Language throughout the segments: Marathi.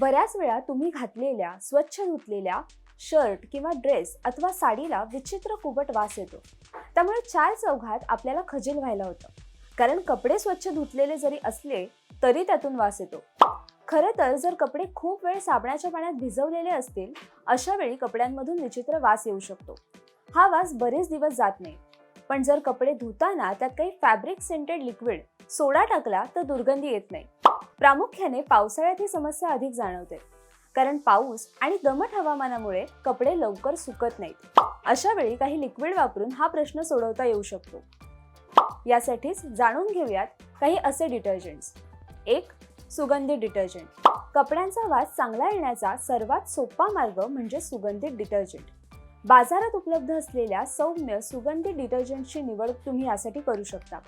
बऱ्याच वेळा तुम्ही घातलेल्या स्वच्छ धुतलेल्या शर्ट किंवा ड्रेस अथवा साडीला विचित्र कुबट वास येतो. त्यामुळे चार चौघात आपल्याला खजील व्हायला होतं. कारण कपडे स्वच्छ धुतलेले जरी असले तरी त्यातून वास येतो. खरं तर जर कपडे खूप वेळ साबणाच्या पाण्यात भिजवलेले असतील अशा वेळी कपड्यांमधून विचित्र वास येऊ शकतो. हा वास बरेच दिवस जात नाही. पण जर कपडे धुताना त्यात काही फॅब्रिक सेंटेड लिक्विड सोडा टाकला तर दुर्गंधी येत नाही. प्रामुख्याने पावसाळ्यात ही समस्या अधिक जाणवते. कारण पाऊस आणि दमट हवामानामुळे कपडे लवकर सुकत नाहीत. अशा वेळी काही लिक्विड वापरून हा प्रश्न सोडवता येऊ शकतो. यासाठीच जाणून घेऊयात काही असे डिटर्जंट्स एक सुगंधित डिटर्जंट कपड्यांचा वास चांगला येण्याचा सर्वात सोपा मार्ग म्हणजे सुगंधित डिटर्जंट बाजारात उपलब्ध असलेल्या सौम्य सुगंधी डिटर्जंटची निवड तुम्ही यासाठी करू शकता.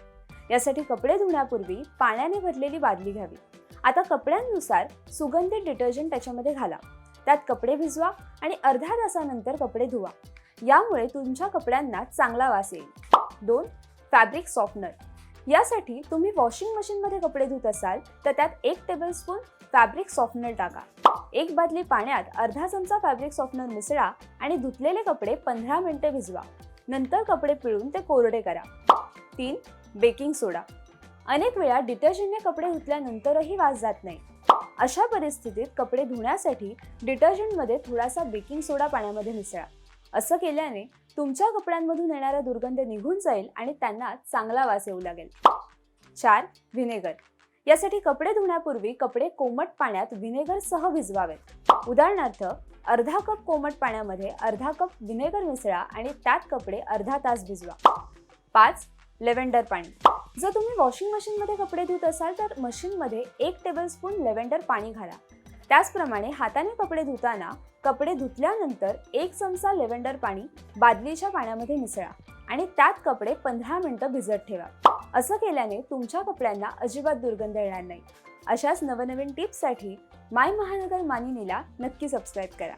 यासाठी कपडे धुण्यापूर्वी पाण्याने भरलेली बादली घ्यावी. आता कपड्यांनुसार सुगंधित डिटर्जंट त्याच्यामध्ये घाला. त्यात कपडे भिजवा आणि अर्ध्या तासानंतर कपडे धुवा. यामुळे तुमच्या कपड्यांना चांगला वास येईल. दोन फॅब्रिक सॉफ्टनर. यासाठी तुम्ही वॉशिंग मशीनमध्ये कपडे धुत असाल तर त्यात एक टेबलस्पून फॅब्रिक सॉफ्टनर टाका. एक बादली पाण्यात अर्धा चमचा फॅब्रिक सॉफ्टनर मिसळा आणि धुतलेले कपडे पंधरा मिनिटे भिजवा. नंतर कपडे पिळून ते कोरडे करा. तीन बेकिंग सोडा अनेक वेळा डिटर्जंटने कपडे धुतल्यानंतरही वास जात नाही. अशा परिस्थितीत कपडे धुण्यासाठी डिटर्जंटमध्ये थोडासा बेकिंग सोडा पाण्यामध्ये मिसळा. असं केल्याने तुमच्या कपड्यांमधून येणारा दुर्गंध निघून जाईल आणि त्यांना चांगला वास येऊ लागेल. चार व्हिनेगर यासाठी कपडे धुण्यापूर्वी कपडे कोमट पाण्यात व्हिनेगरसह भिजवावेत उदाहरणार्थ अर्धा कप कोमट पाण्यामध्ये अर्धा कप व्हिनेगर मिसळा आणि त्यात कपडे अर्धा तास भिजवा. पाच लेव्हेंडर पाणी. जर तुम्ही वॉशिंग मशीनमध्ये कपडे धुत असाल तर मशीनमध्ये एक टेबलस्पून लेव्हेंडर पाणी घाला. त्याचप्रमाणे हाताने कपडे धुताना कपडे धुतल्यानंतर एक चमचा लेव्हेंडर पाणी बादलीच्या पाण्यामध्ये मिसळा आणि त्यात कपडे पंधरा मिनटं भिजत ठेवा. असं केल्याने तुमच्या कपड्यांना अजिबात दुर्गंध येणार नाही. अशाच नवनवीन टिप्ससाठी माय महानगर मानिनीला नक्की सबस्क्राईब करा.